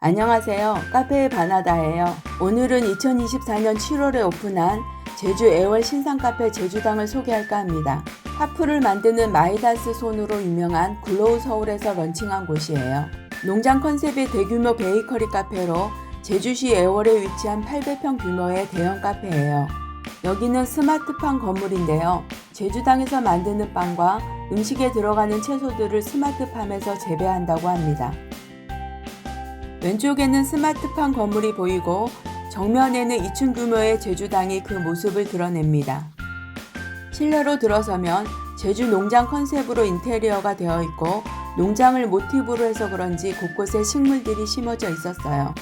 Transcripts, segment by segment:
안녕하세요. 카페의 바나다예요. 오늘은 2024년 7월에 오픈한 제주 애월 신상 카페 제주당을 소개할까 합니다. 하프를 만드는 마이다스 손으로 유명한 글로우 서울에서 런칭한 곳이에요. 농장 컨셉의 대규모 베이커리 카페로 제주시 애월에 위치한 800평 규모의 대형 카페예요. 여기는 스마트팜 건물인데요. 제주당에서 만드는 빵과 음식에 들어가는 채소들을 스마트팜에서 재배한다고 합니다. 왼쪽에는 스마트팜 건물이 보이고 정면에는 2층 규모의 제주당이 그 모습을 드러냅니다. 실내로 들어서면 제주 농장 컨셉으로 인테리어가 되어 있고 농장을 모티브로 해서 그런지 곳곳에 식물들이 심어져 있었어요.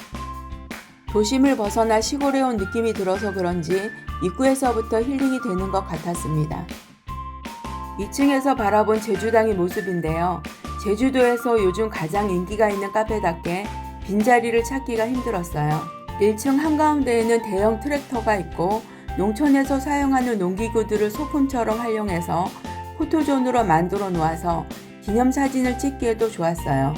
도심을 벗어나 시골에 온 느낌이 들어서 그런지 입구에서부터 힐링이 되는 것 같았습니다. 2층에서 바라본 제주당의 모습인데요. 제주도에서 요즘 가장 인기가 있는 카페답게 빈자리를 찾기가 힘들었어요. 1층 한가운데에는 대형 트랙터가 있고 농촌에서 사용하는 농기구들을 소품처럼 활용해서 포토존으로 만들어 놓아서 기념사진을 찍기에도 좋았어요.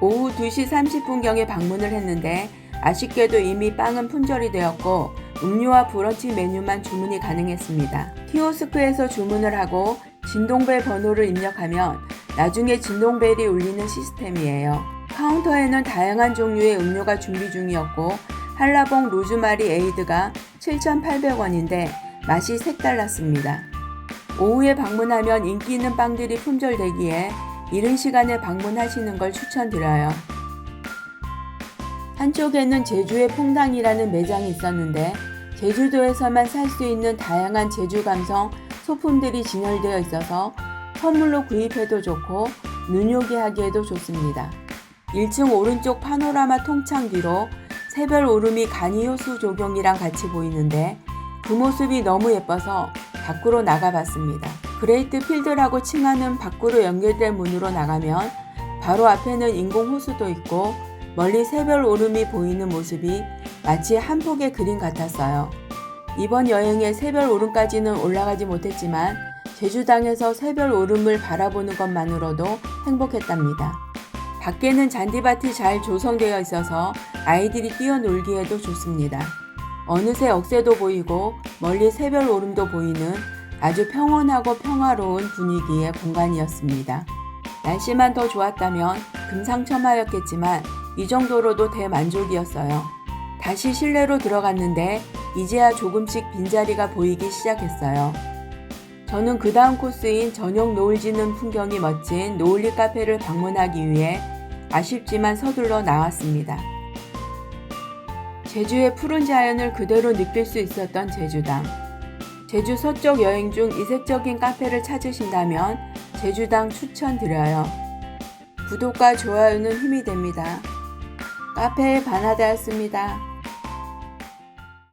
오후 2시 30분경에 방문을 했는데 아쉽게도 이미 빵은 품절이 되었고 음료와 브런치 메뉴만 주문이 가능했습니다. 키오스크에서 주문을 하고 진동벨 번호를 입력하면 나중에 진동벨이 울리는 시스템이에요. 카운터에는 다양한 종류의 음료가 준비 중이었고 한라봉 로즈마리 에이드가 7,800원인데 맛이 색달랐습니다. 오후에 방문하면 인기 있는 빵들이 품절되기에 이른 시간에 방문하시는 걸 추천드려요. 한쪽에는 제주의 퐁당이라는 매장이 있었는데 제주도에서만 살 수 있는 다양한 제주 감성 소품들이 진열되어 있어서 선물로 구입해도 좋고 눈요기 하기에도 좋습니다. 1층 오른쪽 파노라마 통창 뒤로 새별 오름이 간이 효수 조경이랑 같이 보이는데 그 모습이 너무 예뻐서 밖으로 나가봤습니다. 그레이트 필드라고 칭하는 밖으로 연결된 문으로 나가면 바로 앞에는 인공 호수도 있고 멀리 새별 오름이 보이는 모습이 마치 한 폭의 그림 같았어요. 이번 여행에 새별 오름까지는 올라가지 못했지만 제주당에서 새별 오름을 바라보는 것만으로도 행복했답니다. 밖에는 잔디밭이 잘 조성되어 있어서 아이들이 뛰어놀기에도 좋습니다. 어느새 억새도 보이고 멀리 새별 오름도 보이는 아주 평온하고 평화로운 분위기의 공간이었습니다. 날씨만 더 좋았다면 금상첨화였겠지만 이 정도로도 대만족이었어요. 다시 실내로 들어갔는데 이제야 조금씩 빈자리가 보이기 시작했어요. 저는 그 다음 코스인 저녁 노을 지는 풍경이 멋진 노을리 카페를 방문하기 위해 아쉽지만 서둘러 나왔습니다. 제주의 푸른 자연을 그대로 느낄 수 있었던 제주당. 제주 서쪽 여행 중 이색적인 카페를 찾으신다면 제주당 추천드려요. 구독과 좋아요는 힘이 됩니다. 카페의 바나다였습니다.